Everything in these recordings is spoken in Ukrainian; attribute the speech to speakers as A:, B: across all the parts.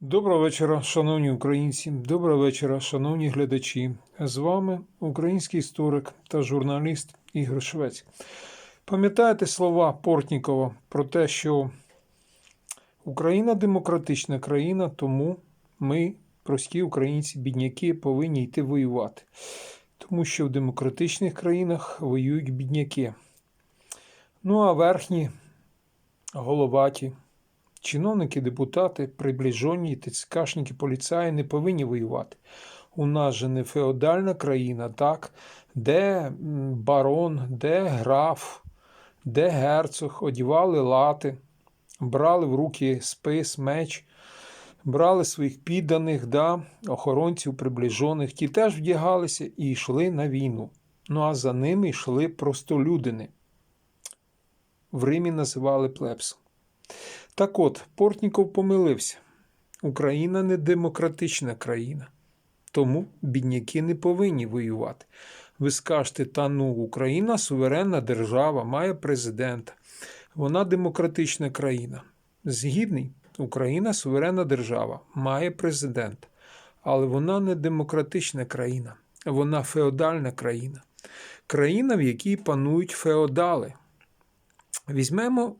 A: Доброго вечора, шановні українці. Доброго вечора, шановні глядачі. З вами український історик та журналіст Ігор Швець. Пам'ятаєте слова Портнікова про те, що Україна демократична країна, тому ми, прості українці, бідняки, повинні йти воювати. Тому що в демократичних країнах воюють бідняки. Ну а верхні головаті. Чиновники, депутати, приближені, ТЦКшники, поліцаї не повинні воювати. У нас же не феодальна країна, так, де барон, де граф, де герцог одівали лати, брали в руки спис, меч, брали своїх підданих, да, охоронців, приближених. Ті теж вдягалися і йшли на війну. Ну а за ними йшли простолюдини. В Римі називали плебсом. Так от, Портніков помилився. Україна не демократична країна. Тому бідняки не повинні воювати. Ви скажете, та ну, Україна суверенна держава, має президента. Вона демократична країна. Згідний, Україна суверенна держава, має президента. Але вона не демократична країна, вона феодальна країна. Країна, в якій панують феодали. Візьмемо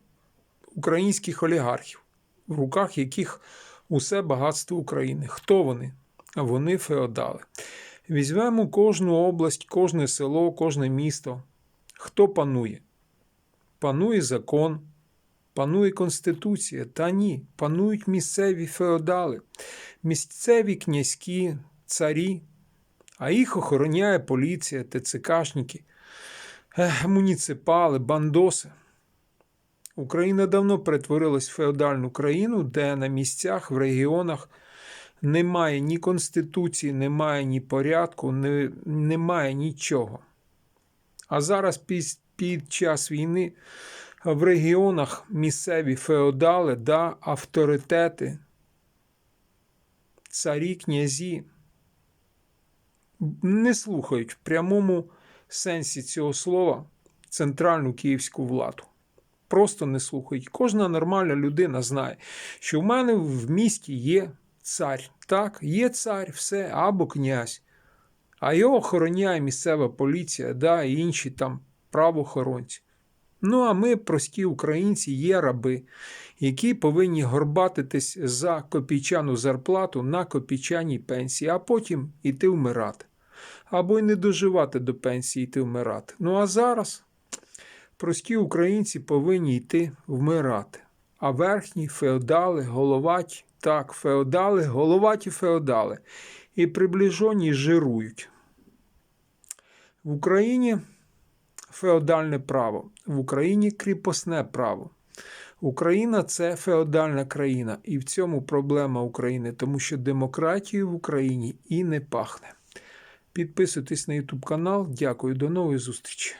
A: українських олігархів, в руках яких усе багатство України. Хто вони? Вони феодали. Візьмемо кожну область, кожне село, кожне місто. Хто панує? Панує закон, панує Конституція. Та ні, панують місцеві феодали, місцеві князькі, царі, а їх охороняє поліція, ТЦКшники, муніципали, бандоси. Україна давно перетворилась в феодальну країну, де на місцях, в регіонах немає ні конституції, немає ні порядку, не, немає нічого. А зараз під, під час війни в регіонах місцеві феодали да авторитети, царі, князі не слухають в прямому сенсі цього слова центральну київську владу просто не слухають. Кожна нормальна людина знає, що в мене в місті є цар. Так, є цар, все, або князь. А його охороняє місцева поліція, да, і інші там правоохоронці. Ну, а ми, прості українці, є раби, які повинні горбатитись за копійчану зарплату на копійчаній пенсії, а потім іти вмирати. Або й не доживати до пенсії йти вмирати. Ну а зараз прості українці повинні йти вмирати. А верхні феодали, головаті, так, феодали, головаті феодали і приближені жирують. В Україні феодальне право, в Україні кріпосне право. Україна це феодальна країна, і в цьому проблема України, тому що демократію в Україні і не пахне. Підписуйтесь на YouTube канал. Дякую, до нової зустрічі.